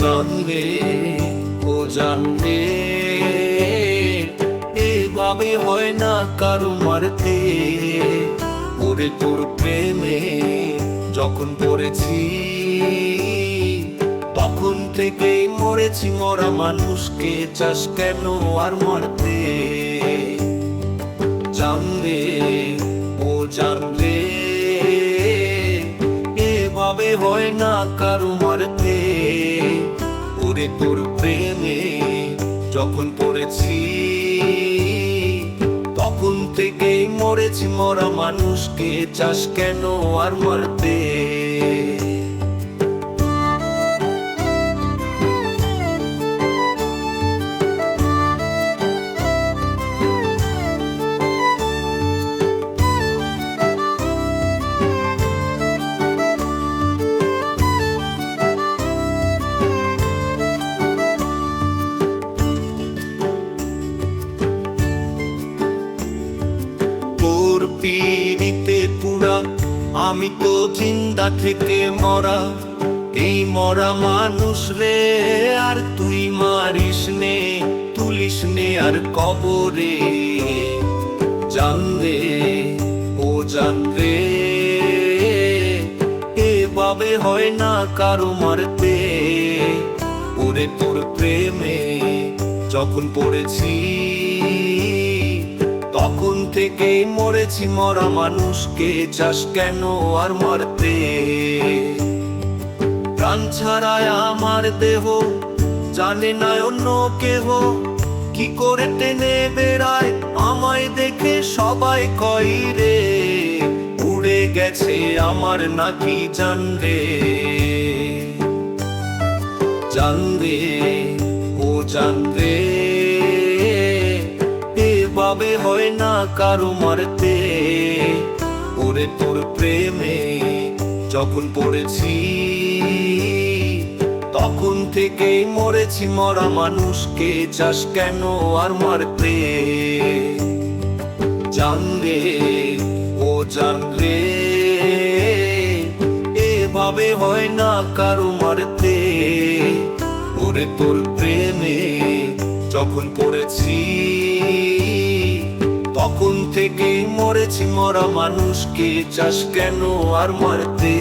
জানবে, ও জানবে। এভাবে হয় না কারও মারতে। ওরে তোর প্রেমে যখন পড়েছি, তখন থেকেই মরেছি মরা মানুষকে চাস কেন আর মারতে? জানবে, ও জানবে। এভাবে হয় না কারও মারতে। ওরে তোর প্রেমে যখন পড়েছি তখন থেকে মরেছি। মরা মানুষকে চাষ কেন আর মারতে? পুরা, আমি তো জিন্দা থেকে মরা। এই মরা মানুষ রে, আর তুই মারিস নে, তুলিস নে আর কবরে। জানবে ও জানবে এভাবে হয় না কারও মারতে। ওরে তোর প্রেমে যখন পড়েছি তখন থেকেই মরেছি মরা মানুষকে চাস কেন আর মারতে? প্রাণ ছাড়ায় আমার দেহ, জানে না অন্য কেহ। কি করে টেনে বেড়ায়, আমায় দেখে সবাই কই রে? উড়ে গেছে আমার নাকি জানরে জানরে ও জানরে না কারও মারতে। ওরে তোর প্রেমে যখন পড়েছি, তখন থেকেই মরেছি মরা মানুষকে। চাস কেন আর মারতে? জানরে ও জানরে এভাবে হয় না কারও মারতে। ওরে তোর প্রেমে যখন পড়েছি তখন থেকে মরেছি মরা মানুষকে চাস কেন আর মারতে?